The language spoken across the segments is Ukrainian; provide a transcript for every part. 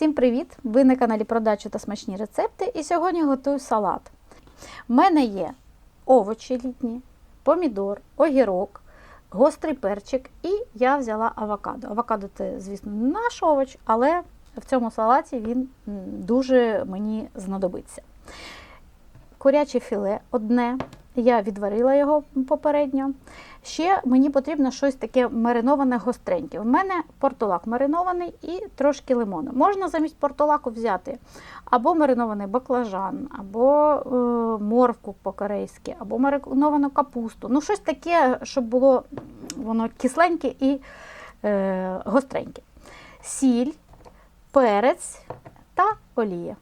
Всім привіт! Ви на каналі Продача та смачні рецепти. І сьогодні готую салат. У мене є овочі літні, помідор, огірок, гострий перчик і я взяла авокадо. Авокадо це, звісно, не наш овоч, але в цьому салаті він дуже мені знадобиться. Куряче філе одне. Я відварила його попередньо. Ще мені потрібно щось таке мариноване гостреньке. У мене портулак маринований і трошки лимону. Можна замість портулаку взяти або маринований баклажан, або е, морвку по-корейськи, або мариновану капусту. Ну, щось таке, щоб було воно кисленьке і е, гостреньке. Сіль, перець та олія.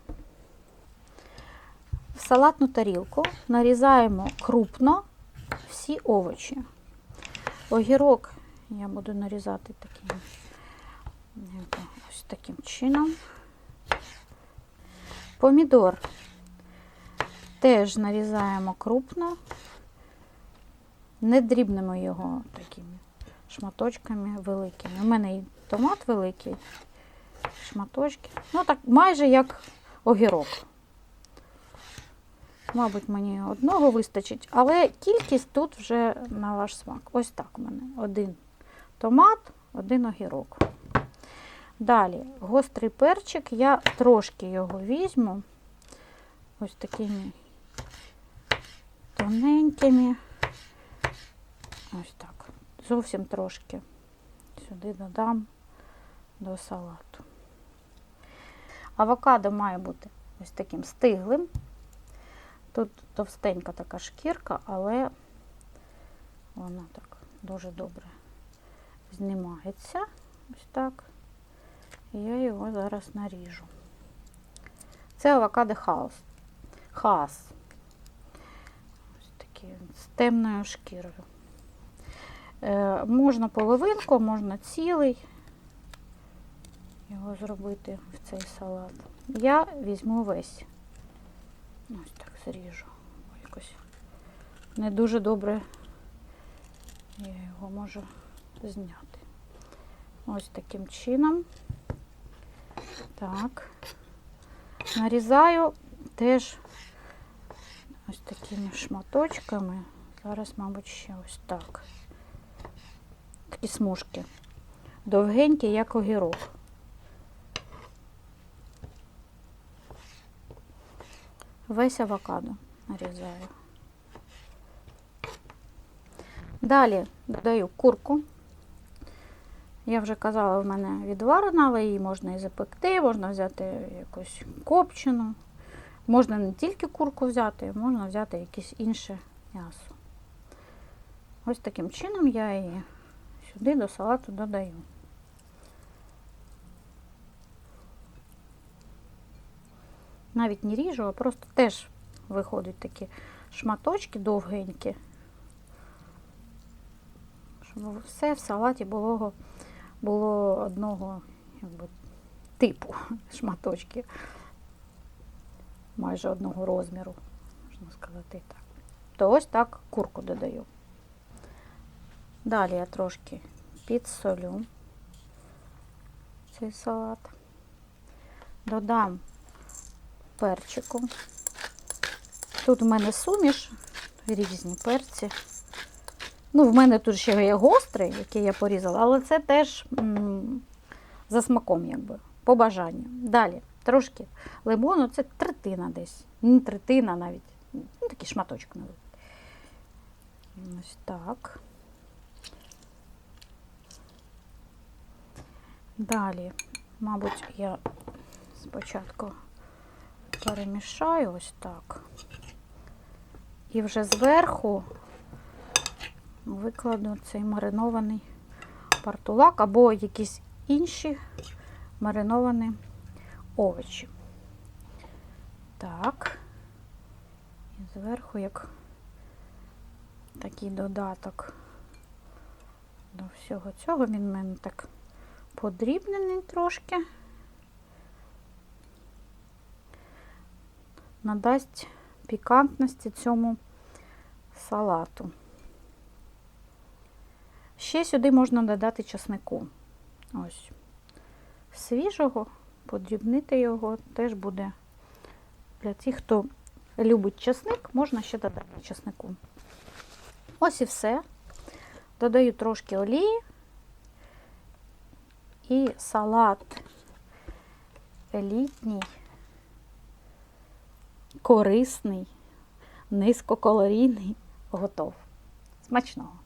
Салатну тарілку нарізаємо крупно всі овочі. Огірок я буду нарізати таким, ось таким чином. Помідор теж нарізаємо крупно, не дрібнемо його такими шматочками великими. У мене і томат великий, шматочки. Ну так, майже як огірок. Мабуть, мені одного вистачить, але кількість тут вже на ваш смак. Ось так у мене. Один томат, один огірок. Далі гострий перчик, я трошки його візьму. Ось такими тоненькими. Ось так. Зовсім трошки сюди додам до салату. Авокадо має бути ось таким стиглим. Тут товстенька така шкірка, але вона так дуже добре знімається. Ось так. Я його зараз наріжу. Це авокадо хаос. Хаас. Ось такий з темною шкірою. Е, можна половинку, можна цілий його зробити в цей салат. Я візьму весь. Ось так зріжу. Якось не дуже добре я його можу зняти. Ось таким чином. Так. Нарізаю теж ось такими шматочками. Зараз, мабуть, ще ось так. Такі смужки. Довгенькі, як огірок. Весь авокадо нарізаю. Далі додаю курку. Я вже казала, в мене відварена, але її можна і запекти, можна взяти якусь копчену. Можна не тільки курку взяти, можна взяти якесь інше м'ясо. Ось таким чином я її сюди до салату додаю. Навіть не ріжу, а просто теж виходять такі шматочки довгенькі. Щоб все в салаті було, було одного якби, типу шматочки, майже одного розміру, можна сказати так. То ось так курку додаю. Далі я трошки підсолю цей салат. Додам перчику. Тут в мене суміш, різні перці. Ну, в мене тут ще є гострий, який я порізала, але це теж м, за смаком, якби, по бажанню. Далі трошки лимону, це третина десь. Не третина навіть. Ну, такий шматочок навіть. Ось так. Далі, мабуть, я спочатку перемішаю ось так. І вже зверху викладу цей маринований партулак або якісь інші мариновані овочі. Так. І зверху як такий додаток до всього цього. Він в мене так подрібнений трошки. Надасть пікантності цьому салату. Ще сюди можна додати часнику. Ось. Свіжого, подрібнити його, теж буде для тих, хто любить чесник, можна ще додати чеснику. Ось і все. Додаю трошки олії і салат літній, корисний, низькокалорійний, готов. Смачного!